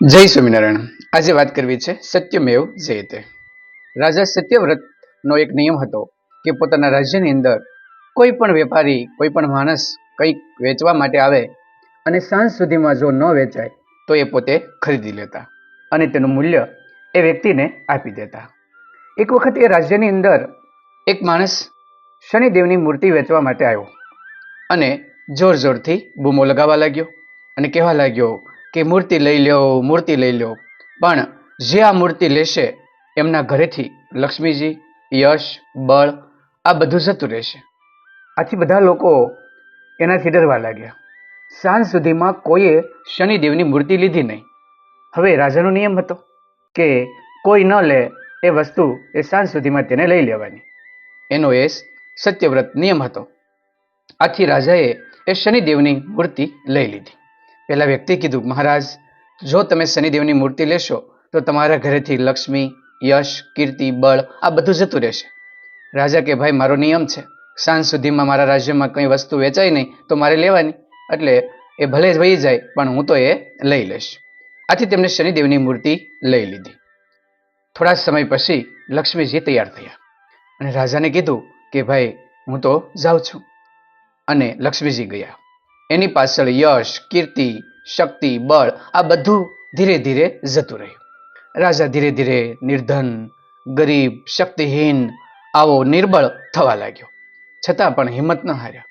જય સ્વામિનારાયણ. આજે વાત કરવી છે સત્યમેવ જયતે. રાજા સત્યવ્રતનો એક નિયમ હતો કે પોતાના રાજ્યની અંદર કોઈ પણ વેપારી, કોઈ પણ માણસ કંઈક વેચવા માટે આવે અને સાંજ સુધીમાં જો ન વેચાય, તો એ પોતે ખરીદી લેતા અને તેનું મૂલ્ય એ વ્યક્તિને આપી દેતા. એક વખત એ રાજ્યની અંદર એક માણસ શનિદેવની મૂર્તિ વેચવા માટે આવ્યો અને જોર જોરથી બૂમો લગાવવા લાગ્યો અને કહેવા લાગ્યો કે મૂર્તિ લઈ લ્યો, મૂર્તિ લઈ લ્યો. પણ જે આ મૂર્તિ લેશે, એમના ઘરેથી લક્ષ્મીજી, યશ, બળ, આ બધું જતું રહેશે. આથી બધા લોકો એનાથી ડરવા લાગ્યા. સાંજ સુધીમાં કોઈએ શનિદેવની મૂર્તિ લીધી નહીં. હવે રાજાનો નિયમ હતો કે કોઈ ન લે એ વસ્તુ એ સાંજ સુધીમાં તેને લઈ લેવાની. એનો એ સત્યવ્રત નિયમ હતો. આથી રાજાએ એ શનિદેવની મૂર્તિ લઈ લીધી. પેલા વ્યક્તિએ કીધું, મહારાજ, જો તમે શનિદેવની મૂર્તિ લેશો, તો તમારા ઘરેથી લક્ષ્મી, યશ, કીર્તિ, બળ, આ બધું જતું રહેશે. રાજા કે, ભાઈ, મારો નિયમ છે. સાંજ સુધીમાં મારા રાજ્યમાં કંઈ વસ્તુ વેચાય નહીં, તો મારે લેવાની. એટલે એ ભલે વહી જાય, પણ હું તો એ લઈ લઈશ. આથી તેમણે શનિદેવની મૂર્તિ લઈ લીધી. થોડા સમય પછી લક્ષ્મીજી તૈયાર થયા. અને રાજાને કીધું કે, ભાઈ, હું તો જાઉં છું. અને લક્ષ્મીજી ગયા. એની પાછળ યશ, કીર્તિ, શક્તિ, બળ આ બધું ધીરે ધીરે જતું રહ્યું. રાજા ધીરે ધીરે નિર્ધન, ગરીબ, શક્તિહીન, આવો નિર્બળ થવા લાગ્યો. છતાં પણ હિંમત ન હાર્યા.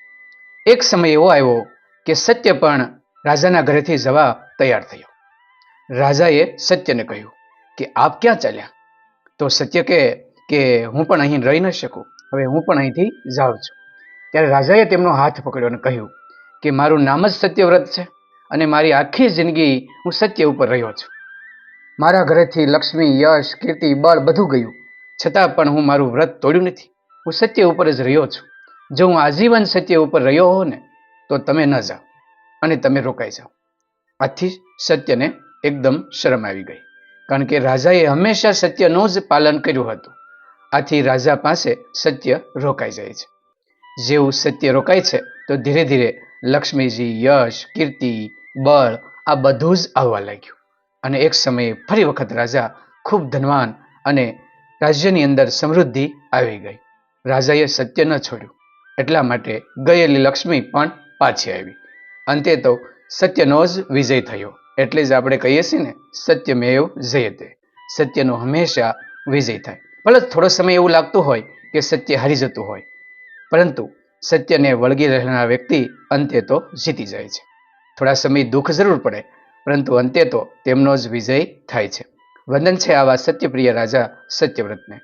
એક સમય એવો આવ્યો કે સત્ય પણ રાજાના ઘરેથી જવા તૈયાર થયો. રાજાએ સત્યને કહ્યું કે, આપ ક્યાં ચાલ્યા? તો સત્ય કહે કે, હું પણ અહીં રહી ન શકું. હવે હું પણ અહીંથી જાઉં છું. ત્યારે રાજાએ તેમનો હાથ પકડ્યો અને કહ્યું કે મારું નામ જ સત્યવ્રત છે અને મારી આખી જિંદગી હું સત્ય ઉપર રહ્યો છું. મારા ઘરેથી લક્ષ્મી, યશ, કીર્તિ, બળ બધું ગયું. છતાં પણ હું મારું વ્રત તોડ્યું નથી. હું સત્ય ઉપર જ રહ્યો છું. જો હું આજીવન સત્ય ઉપર રહ્યો હો ને, તો તમે ન જાઓ અને તમે રોકાઈ જાઓ. આથી સત્યને એકદમ શરમ આવી ગઈ. કારણ કે રાજાએ હંમેશા સત્યનું જ પાલન કર્યું હતું. આથી રાજા પાસે સત્ય રોકાઈ જાય છે. જેવું સત્ય રોકાય છે, તો ધીરે ધીરે લક્ષ્મીજી, યશ, કીર્તિ, બળ, આ બધું જ આવવા લાગ્યું. અને એક સમયે ફરી વખત રાજા ખૂબ ધનવાન અને રાજ્યની અંદર સમૃદ્ધિ આવી ગઈ. રાજાએ સત્ય ન છોડ્યું, એટલા માટે ગયેલી લક્ષ્મી પણ પાછી આવી. અંતે તો સત્યનો જ વિજય થયો. એટલે જ આપણે કહીએ છીએ ને, સત્યમેવ જયતે. સત્યનો હંમેશા વિજય થાય. ભલે થોડો સમય એવું લાગતું હોય કે સત્ય હારી જતું હોય, પરંતુ સત્યને વળગી રહેનાર વ્યક્તિ અંતે તો જીતી જાય છે. થોડા સમય દુઃખ જરૂર પડે, પરંતુ અંતે તો તેમનો જ વિજય થાય છે. વંદન છે આવા સત્યપ્રિય રાજા સત્યવ્રતને.